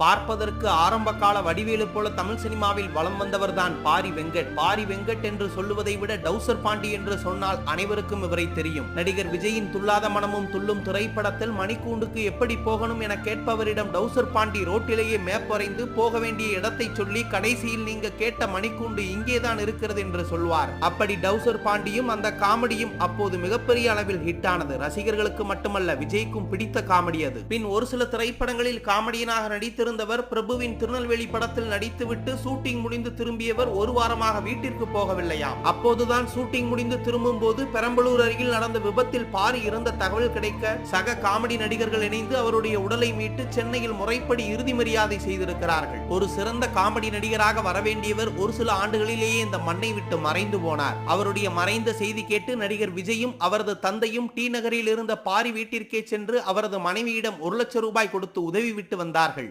பார்ப்பதற்கு ஆரம்ப கால வடிவேலு போல தமிழ் சினிமாவில் வலம் வந்தவர்தான் பாரி வெங்கட். பாரி வெங்கட் என்று சொல்லுவதை விட டவுசர் பாண்டி என்று சொன்னால் அனைவருக்கும் இவரை தெரியும். நடிகர் விஜயின் துல்லாத மனமும் துள்ளும் திரைப்படத்தில் மணிக்கூண்டுக்கு எப்படி போகணும் என கேட்பவரிடம் டவுசர் பாண்டி ரோட்டிலேயே மேப் வரைந்து போக வேண்டிய இடத்தை சொல்லி கடைசியில் நீங்க கேட்ட மணிக்கூண்டு இங்கேதான் இருக்கிறது என்று சொல்வார். அப்படி டவுசர் பாண்டியும் அந்த காமெடியும் அப்போது மிகப்பெரிய அளவில் ஹிட் ஆனது ரசிகர்களுக்கு மட்டுமல்ல விஜய்க்கும் பிடித்த காமெடி அது. பின் ஒரு சில திரைப்படங்களில் காமெடியனாக நடித்திருந்தவர் பிரபுவின் திருநெல்வேலி படத்தில் நடித்துவிட்டு ஷூட்டிங் முடிந்து திரும்பியவர் ஒரு வாரமாக வீட்டிற்கு போகவில்லையாம். அப்போதுதான் ஷூட்டிங் முடிந்து திரும்பும் போது பெரம்பலூர் அருகில் நடந்த விபத்தில் பாரி இறந்த தகவல் கிடைக்க சக காமெடி நடிகர்கள் இணைந்து அவருடைய உடலை மீட்டு சென்னையில் முறைப்படி இறுதி மரியாதை செய்திருக்கிறார்கள். ஒரு சிறந்த காமெடி நடிகராக வரவேண்டியவர் ஒரு சில ஆண்டுகளிலேயே இந்த மண்ணை விட்டு மறைந்து போனார். அவருடைய மறைந்த செய்தி கேட்டு நடிகர் விஜயும் அவரது தந்தையும் டி நகரில் இருந்த பாரி வீட்டிற்கே சென்று அவரது மனைவியிடம் ஒரு லட்சம் ரூபாய் கொடுத்து உதவி விட்டு வந்தார்கள்.